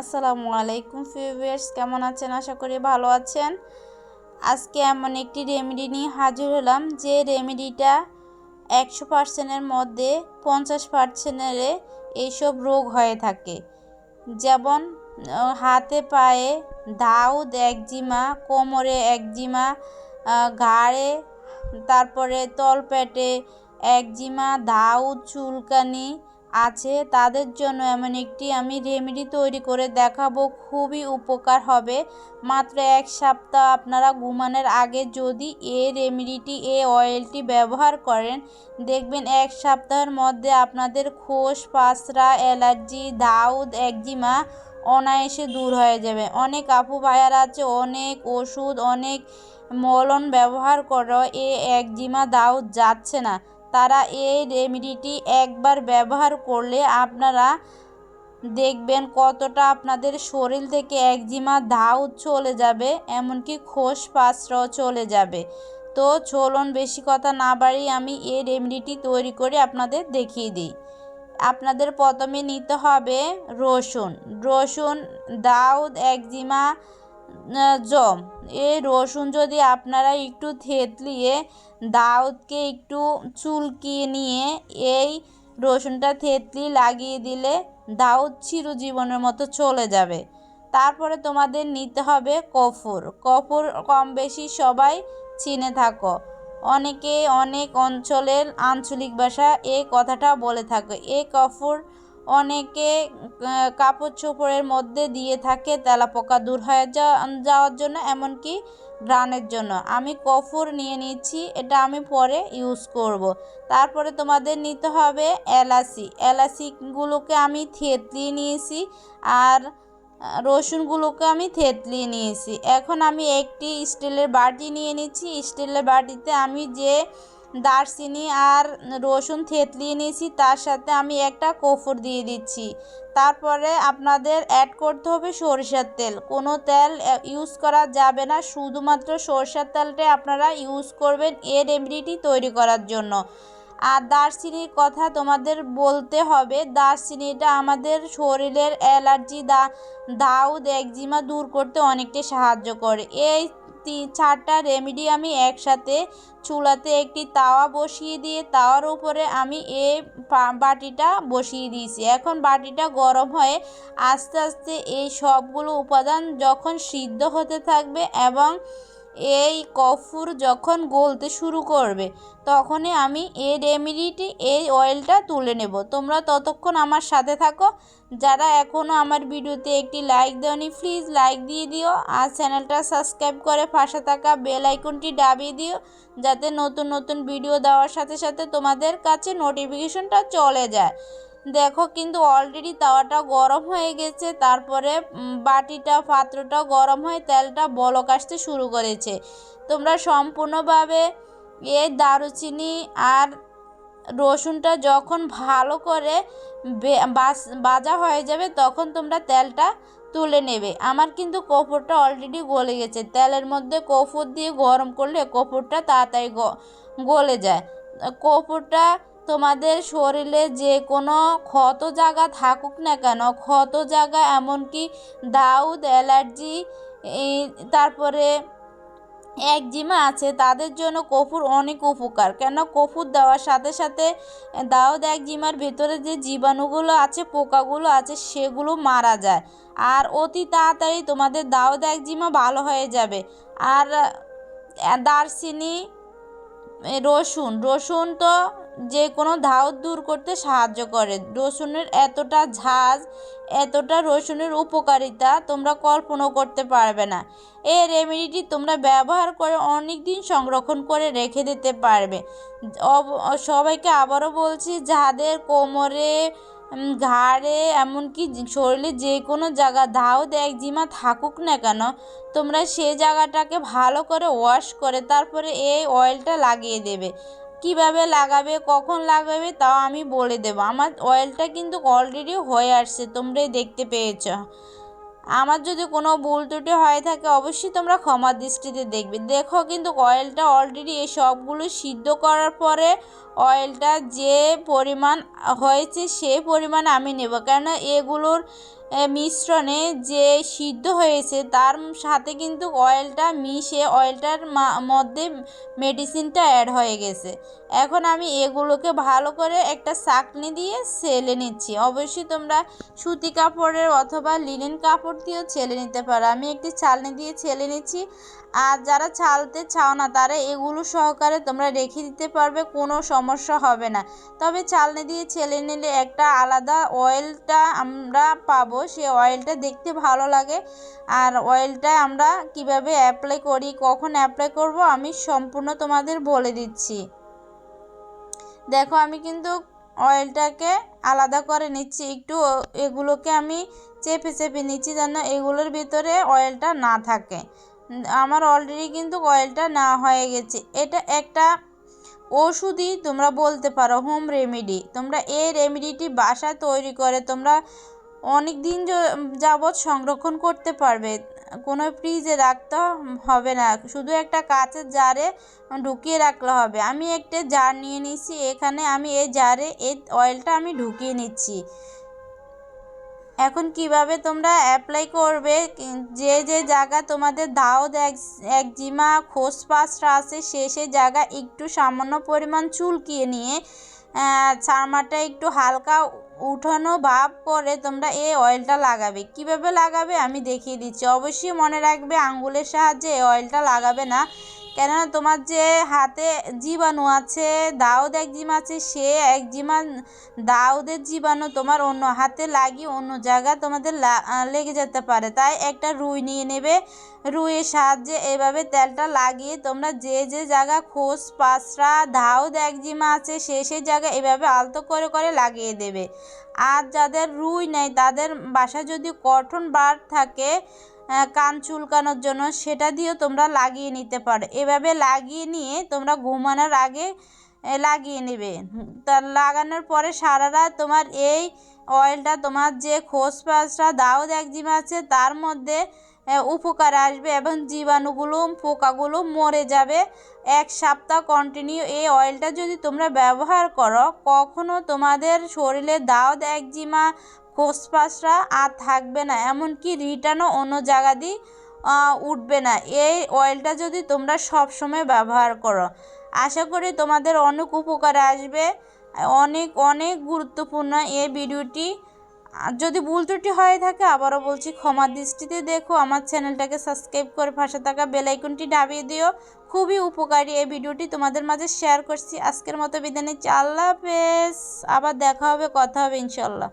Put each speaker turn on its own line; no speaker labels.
আসসালামু আলাইকুম ফিউয়ার্স, কেমন আছেন? আশা করি ভালো আছেন। আজকে এমন একটি রেমেডি নিয়ে হাজির হলাম, যে রেমেডিটা একশো পার্সেন্টের মধ্যে পঞ্চাশ পার্সেন্টের এইসব রোগ হয়ে থাকে। যেমন হাতে পায়ে দাউদ একজিমা, কোমরে একজিমা ঘাড়ে, তারপরে তলপেটে একজিমা দাউদ চুলকানি আছে, তাদের জন্য এমন একটি আমি রেমেডি তৈরি করে দেখাবো, খুবই উপকার হবে। মাত্র এক সপ্তাহ আপনারা ঘুমানোর আগে যদি এই রেমেডিটি এই অয়েলটি ব্যবহার করেন, দেখবেন এক সপ্তাহের মধ্যে আপনাদের খোস পাসরা অ্যালার্জি, দাউদ, একজিমা অনায়াসে দূর হয়ে যাবে। অনেক আপু ভাইয়ার আছে, অনেক ওষুধ, অনেক মলম ব্যবহার করো এ একজিমা, দাউদ যাচ্ছে না। তারা এই রেমেডিটি একবার ব্যবহার করলে আপনারা দেখবেন কতটা আপনাদের শরীর থেকে একজিমা দাউদ চলে যাবে, এমনকি খোস পাঁচরাও চলে যাবে। তো চলুন, বেশি কথা না বাড়িয়ে আমি এই রেমেডিটি তৈরি করে আপনাদের দেখিয়ে দিই। আপনাদের প্রথমে নিতে হবে রসুন। রসুন, দাউদ, একজিমা জম। এই রসুন যদি আপনারা একটু থেতলিয়ে দাউদকে একটু চুলকিয়ে নিয়ে এই রসুনটা থেতলি লাগিয়ে দিলে দাউদ চিরজীবনের মতো চলে যাবে। তারপরে তোমাদের নিতে হবে কফুর। কফুর কম বেশি সবাই চিনে থাকো। অনেকে অনেক অঞ্চলের আঞ্চলিক ভাষা এই কথাটা বলে থাকে। এই কফুর অনেকে কাপড় চোপড়ের মধ্যে দিয়ে থাকে তেলাপোকা দূর হয়ে যাওয়ার জন্য, এমনকি গ্রানের জন্য। আমি কফুর নিয়ে নিচ্ছি, এটা আমি পরে ইউজ করব। তারপরে তোমাদের নিতে হবে এলাচি। এলাচিগুলোকে আমি থেতলিয়ে নিয়েছি আর রসুনগুলোকে আমি থেতলিয়ে নিয়েছি। এখন আমি একটি স্টিলের বাটি নিয়ে নিচ্ছি। স্টিলের বাটিতে আমি যে দারচিনি আর রসুন থেতলিয়ে নিয়েছি, তার সাথে আমি একটা কফুর দিয়ে দিচ্ছি। তারপরে আপনাদের অ্যাড করতে হবে সরিষার তেল। কোনো তেল ইউজ করা যাবে না, শুধুমাত্র সরষের তেলটাই আপনারা ইউজ করবেন এই রেমেডিটি তৈরি করার জন্য। আর দারচিনির কথা তোমাদের বলতে হবে, দারচিনিটা আমাদের শরীরের অ্যালার্জি, দা, দাউদ, একজিমা দূর করতে অনেকটাই সাহায্য করে। এই তিন, চারটা রেমেডি আমি একসাথে চুলাতে একটি তাওয়া বসিয়ে দিয়ে তাওয়ার উপরে আমি পা- বাটিটা বসিয়ে দিয়েছি। এখন বাটিটা গরম হয়ে আস্তে আস্তে এই সবগুলো উপাদান যখন সিদ্ধ হতে থাকবে এবং এই কফুর যখন গলতে শুরু করবে, তখনই আমি এই রেমেডিটি এই অয়েলটা তুলে নেব। তোমরা ততক্ষণ আমার সাথে থাকো। যারা এখনও আমার ভিডিওতে একটি লাইক দেওনি প্লিজ লাইক দিয়ে দিও। আর চ্যানেলটা সাবস্ক্রাইব করে পাশে থাকা বেল আইকনটি দাবিয়ে দিও, যাতে নতুন নতুন ভিডিও দেওয়ার সাথে সাথে তোমাদের কাছে নোটিফিকেশনটা চলে যায়। দেখো কিন্তু অলরেডি তাওয়াটা গরম হয়ে গেছে, তারপরে বাটিটা, পাত্রটা গরম হয়ে তেলটা বলক আসতে শুরু করেছে। তোমরা সম্পূর্ণভাবে এই দারুচিনি আর রসুনটা যখন ভালো করে বে- বাস- হয়ে যাবে তখন তোমরা তেলটা তুলে নেবে। আমার কিন্তু কপুরটা অলরেডি গলে গেছে। তেলের মধ্যে কপুর দিয়ে গরম করলে কপুরটা তাড়াতাড়ি গলে যায়। কপুরটা তোমাদের শরীরে যে কোনো ক্ষত জায়গা থাকুক না কেন, ক্ষত জায়গা এমনকি দাউদ, অ্যালার্জি তারপরে একজিমা আছে, তাদের জন্য কফুর অনেক উপকার। কেন? কফুর দেওয়ার সাথে সাথে দাউদ একজিমার ভেতরে যে জীবাণুগুলো আছে, পোকাগুলো আছে, সেগুলো মারা যায়। আর অতি তাড়াতাড়ি তোমাদের দাউদ একজিমা ভালো হয়ে যাবে। আর দারচিনি রসুন রসুন তো যে কোনো ধাউদ দূর করতে সাহায্য করে। রসুনের এতটা ঝাঁজ, এতটা রসুনের উপকারিতা তোমরা কল্পনাও করতে পারবে না। এই রেমেডিটি তোমরা ব্যবহার করে অনেক দিন সংরক্ষণ করে রেখে দিতে পারবে। সবাইকে আবারও বলছি, যাদের কোমরে ঘাড়ে, এমনকি শরীরে যে কোনো জায়গা ধাউদ একজিমা থাকুক না কেন, তোমরা সেই জায়গাটাকে ভালো করে ওয়াশ করে তারপরে এই অয়েলটা লাগিয়ে দেবে। কীভাবে লাগাবে, কখন লাগাবে তাও আমি বলে দেবো। আমার অয়েলটা কিন্তু অলরেডি হয়ে আসছে, তোমরাই দেখতে পেয়েছ। আমার যদি কোনো ভুল ত্রুটি হয়ে থাকে, অবশ্যই তোমরা ক্ষমা দৃষ্টিতে দেখবে। দেখো কিন্তু অয়েলটা অলরেডি এই সবগুলো সিদ্ধ করার পরে অয়েলটা যে পরিমাণ হয়েছে সেই পরিমাণ আমি নেব। কেন এগুলোর মিশ্রণে যে সিদ্ধ হয়েছে, তার সাথে কিন্তু অয়েলটা মিশে অয়েলটার মধ্যে মেডিসিনটা অ্যাড হয়ে গেছে। এখন আমি এগুলোকে ভালো করে একটা চাকনি দিয়ে ছেলে নিচ্ছি। অবশ্যই তোমরা সুতি কাপড়ের অথবা লিনেন কাপড় দিয়েও ছেলে নিতে পারো। আমি একটি ছালনি দিয়ে ছেলে নিচ্ছি। আর যারা ছালতে চাও না, তারা এগুলো সহকারে তোমরা রেখে দিতে পারবে, কোনো সমস্যা হবে না। তবে চালনি দিয়ে ছেলে নিলে একটা আলাদা অয়েলটা আমরা পাবো। সে অয়েলটা দেখতে ভালো লাগে। আর অয়েলটা আমরা কীভাবে অ্যাপ্লাই করি, কখন অ্যাপ্লাই করব, আমি সম্পূর্ণ তোমাদের বলে দিচ্ছি। দেখো, আমি কিন্তু অয়েলটাকে আলাদা করে নিচ্ছি। একটু এগুলোকে আমি চেপে চেপে নিচ্ছি যেন এগুলোর ভিতরে অয়েলটা না থাকে। আমার অলরেডি কিন্তু অয়েলটা না হয়ে গেছে। এটা একটা ওষুধই তোমরা বলতে পারো হোম রেমেডি তোমরা এই রেমেডিটি বাসায় তৈরি করে তোমরা অনেক দিন যাবৎ সংরক্ষণ করতে পারবে। কোনো ফ্রিজে রাখতে হবে না। শুধু একটা কাঁচের জারে ঢুকিয়ে রাখলে হবে। আমি একটা জার নিয়ে নিচ্ছি এখানে আমি এই জারে এই অয়েলটা আমি ঢুকিয়ে নিচ্ছি। এখন কীভাবে তোমরা অ্যাপ্লাই করবে? যে যে জায়গা তোমাদের দাউদ একজিমা খোসপাসটা আছে, সে সে জায়গা একটু সামান্য পরিমাণ চুলকিয়ে নিয়ে চামড়াটা একটু হালকা উঠানো ভাব করে তোমরা এই অয়েলটা লাগাবে। কীভাবে লাগাবে আমি দেখিয়ে দিচ্ছি। অবশ্যই মনে রাখবে আঙ্গুলের সাহায্যে এই অয়েলটা লাগাবে না। কেননা তোমার যে হাতে জীবাণু আছে, দাউদ একজিমা আছে, সে একজিমা দাউদের জীবাণু তোমার অন্য হাতে লাগিয়ে অন্য জায়গায় তোমাদের লেগে যেতে পারে। তাই একটা রুই নিয়ে নেবে। রুইয়ের সাহায্যে এভাবে তেলটা লাগিয়ে তোমরা যে যে জায়গা খোস পাঁচরা, দাউদ একজিমা আছে, সে সেই জায়গায় এভাবে আলতো করে করে লাগিয়ে দেবে। আর যাদের রুই নেই, তাদের বাসায় যদি কটন বার থাকে কান চুলকানোর জন্য, সেটা দিয়েও তোমরা লাগিয়ে নিতে পারো। এভাবে লাগিয়ে নিয়ে তোমরা ঘুমানোর আগে লাগিয়ে নেবে। তা লাগানোর পরে সারা রাত তোমার এই অয়েলটা, তোমার যে খোসপাসটা, দাউদ একজিমা আছে, তার মধ্যে উপকার আসবে এবং জীবাণুগুলো, পোকাগুলো মরে যাবে। এক সপ্তাহ কন্টিনিউ এই অয়েলটা যদি তোমরা ব্যবহার করো, কখনো তোমাদের শরীরে দাউদ একজিমা খোসপাসরা আর থাকবে না, এমনকি রিটার্নও অন্য জায়গা দিয়ে উঠবে না। এই অয়েলটা যদি তোমরা সব সময় ব্যবহার করো, আশা করি তোমাদের অনেক উপকারে আসবে। অনেক অনেক গুরুত্বপূর্ণ এই ভিডিওটি। যদি ভুল ত্রুটি হয়ে থাকে, আবারও বলছি, ক্ষমা দৃষ্টিতে দেখো, আমার চ্যানেলটাকে সাবস্ক্রাইব করে পাশে থাকা বেল ডাবিয়ে দিও। খুবই উপকারী এই ভিডিওটি, তোমাদের মাঝে শেয়ার করছি। আজকের মতো বিদায় নিচ্ছি। আল্লাহ আবার দেখা হবে, কথা হবে, ইনশাল্লাহ।